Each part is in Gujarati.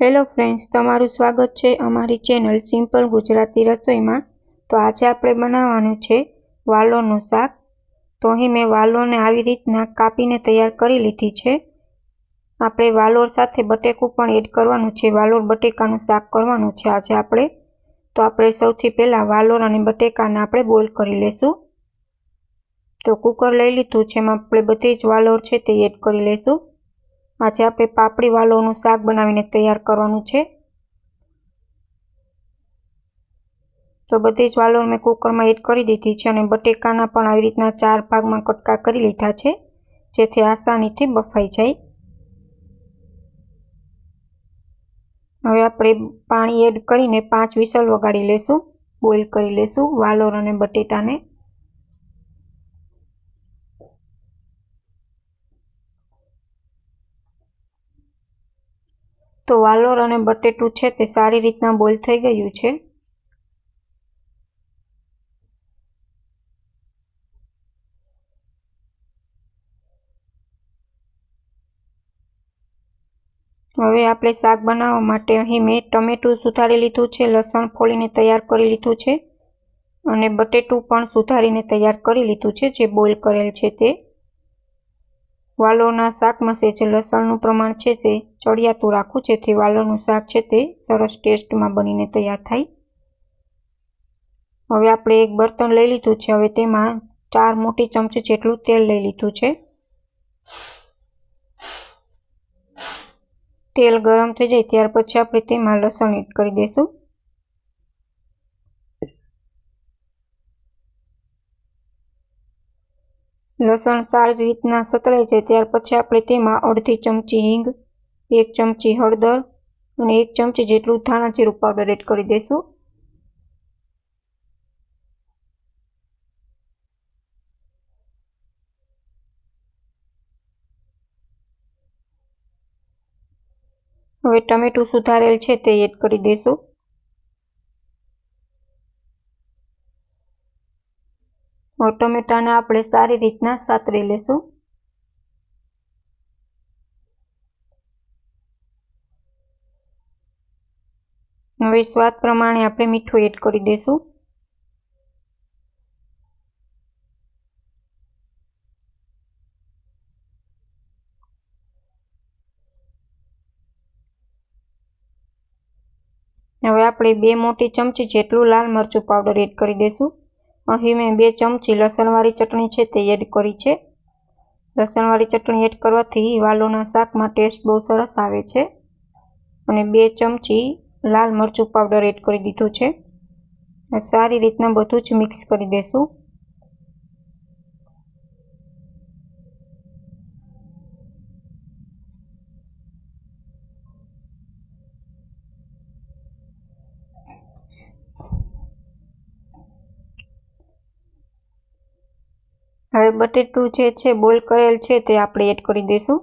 હેલો ફ્રેન્ડ્સ, તમારું સ્વાગત છે અમારી ચેનલ સિમ્પલ ગુજરાતી રસોઈમાં. તો આજે આપણે બનાવવાનું છે વાલોરનું શાક. તો અહીં મેં વાલોરને આવી રીતના કાપીને તૈયાર કરી લીધી છે. આપણે વાલોર સાથે બટેકું પણ એડ કરવાનું છે. વાલોર બટેકાનું શાક કરવાનું છે આજે આપણે. તો આપણે સૌથી પહેલાં વાલોર અને બટેકાને આપણે બોઇલ કરી લઈશું તો કુકર લઈ લીધું છે, એમાં આપણે બધી જ વાલોર છે તે એડ કરી લઈશું આજે આપણે પાપડી વાલોનું શાક બનાવીને તૈયાર કરવાનું છે. તો બધી જ વાલોળ મેં કુકરમાં એડ કરી દીધી છે અને બટેકાના પણ આવી રીતના ચાર ભાગમાં કટકા કરી લીધા છે, જેથી આસાનીથી બફાઈ જાય. હવે આપણે પાણી એડ કરીને પાંચ વિસલ વગાડી લેશું, બોઇલ કરી લેશું વાલોર અને બટેટાને. તો વાલોર અને બટેટું છે તે સારી રીતના બોઇલ થઈ ગયું છે. હવે આપણે શાક બનાવવા માટે અહીં મેં ટમેટું સુધારી લીધું છે, લસણ ફોલીને તૈયાર કરી લીધું છે અને બટેટું પણ સુધારીને તૈયાર કરી લીધું છે, જે બોઇલ કરેલ છે તે. વાલોરના શાકમાં છે જે લસણનું પ્રમાણ છે તે ચડિયાતું રાખું, જેથી વાલરનું શાક છે તે સરસ ટેસ્ટમાં બનીને તૈયાર થાય. હવે આપણે એક બર્તન લઈ લીધું છે. હવે તેમાં ચાર મોટી ચમચી જેટલું તેલ લઈ લીધું છે. તેલ ગરમ થઈ જાય ત્યાર પછી આપણે તેમાં લસણ એડ કરી દઈશું. લસણ સારી રીતના સતળાઈ જાય ત્યાર પછી આપણે તેમાં અડધી ચમચી હિંગ એક ચમચી હળદર અને એક ચમચી જેટલું ધાણા જીરું પાવડર એડ કરી દઈશું હવે ટમેટું સુધારેલ છે તે એડ કરી દઈશું ટમેટાને આપણે સારી રીતના સાતરી લેશું. હવે સ્વાદ પ્રમાણે આપણે મીઠું એડ કરી દઈશું. હવે આપણે બે મોટી ચમચી જેટલું લાલ મરચું પાવડર એડ કરી દઈશું. અહીં મેં બે ચમચી લસણવાળી ચટણી છે તે એડ કરી છે. લસણવાળી ચટણી એડ કરવાથી વાલોના શાકમાં ટેસ્ટ બહુ સરસ આવે છે. અને બે ચમચી લાલ મરચું પાવડર એડ કરી દીધું છે. સારી રીતના બધું જ મિક્સ કરી દઈશું હવે બટેટું જે છે, બોલ કરેલ છે તે આપણે એડ કરી દઈશું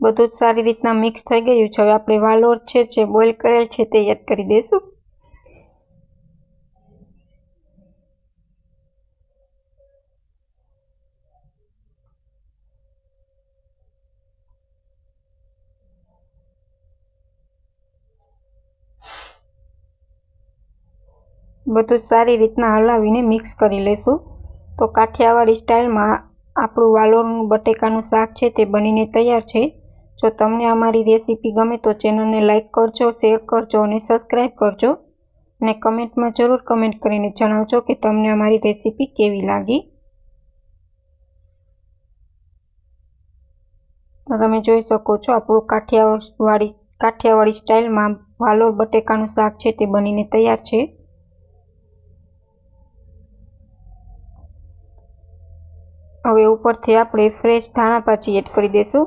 બધું જ સારી રીતના મિક્સ થઈ ગયું છે. હવે આપણે વાલોર છે, જે બોઇલ કરેલ છે તે એડ કરી દઈશું. બધું સારી રીતના હલાવીને મિક્સ કરી લેશું. તો કાઠિયાવાડી સ્ટાઇલમાં આપણું વાલોરનું બટેકાનું શાક છે તે બનીને તૈયાર છે. જો તમને અમારી રેસીપી ગમે તો ચેનલને લાઇક કરજો, શેર કરજો અને સબસ્ક્રાઈબ કરજો. અને કમેન્ટમાં જરૂર કમેન્ટ કરીને જણાવજો કે તમને અમારી રેસીપી કેવી લાગી. તમે જોઈ શકો છો, આપણું કાઠિયાવાડી કાઠિયાવાડી સ્ટાઇલમાં વાલોર બટેકાનું શાક છે તે બનીને તૈયાર છે. હવે ઉપરથી આપણે ફ્રેશ ધાણા પાછી એડ કરી દઈશું